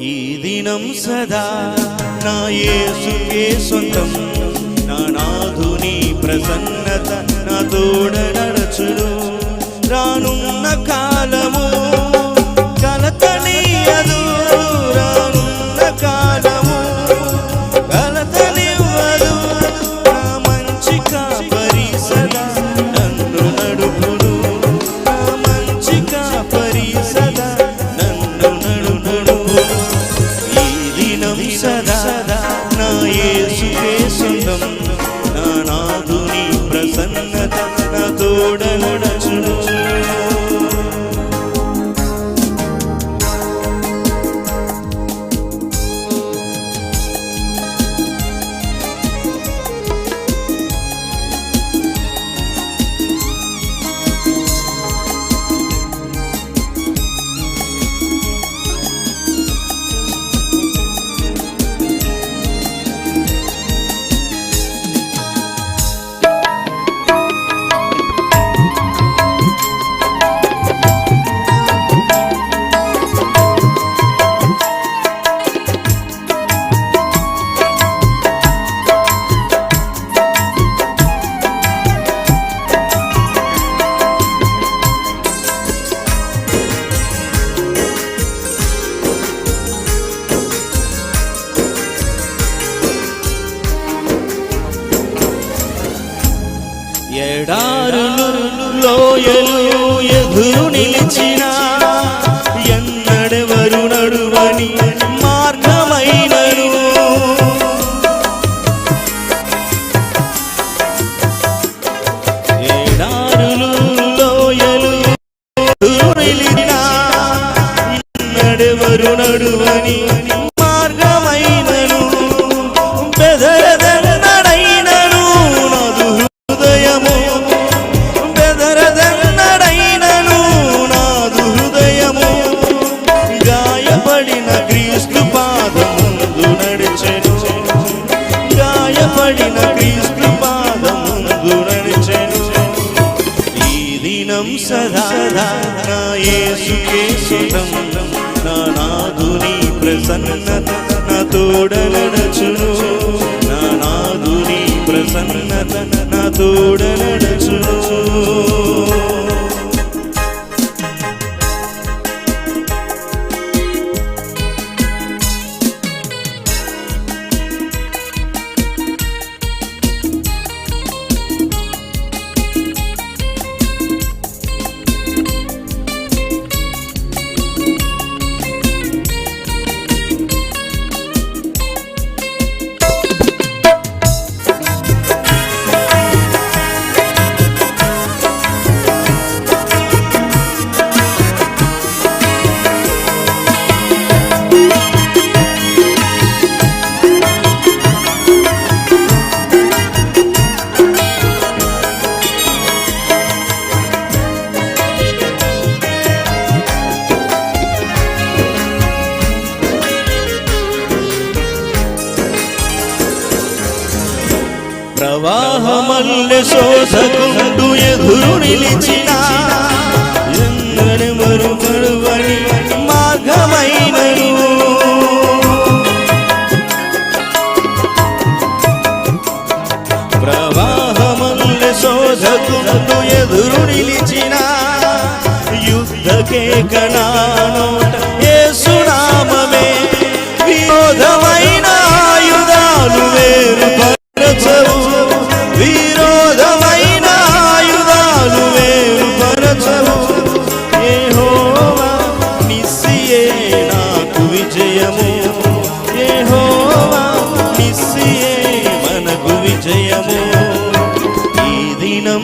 ఈ దినం సదా నా యేసుకే సొంతం. నా నాధుని ప్రసన్నత నా తోడ ఎడారులు లోయలు ఎదురు నిలిచిన ఎన్నడెవరు నడువని మార్గమైనను. ఎడారులు లోయలు ఎదురు నిలిచిన ఎన్నడెవరు నడువని దినం సదా నా యేసుకే సుతం నా నాదుని ప్రవాహమల్లె శోధకుండు ఎదురు నిలిచిన ఎన్నడెవరు మరువని మార్గమైనను. ప్రవాహమల్లె శోధకుండు ఎదురు నిలిచిన యుద్ధకే కణానో.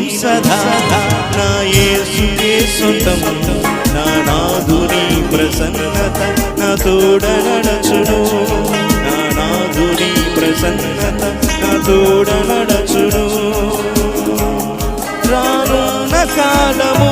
దినం సదా నా యేసుకే సొంతం నా నాదుని ప్రసన్నత నా తోడ నడచును నా నాదుని ప్రసన్నత నా తోడ నడచును రానున్న కాలము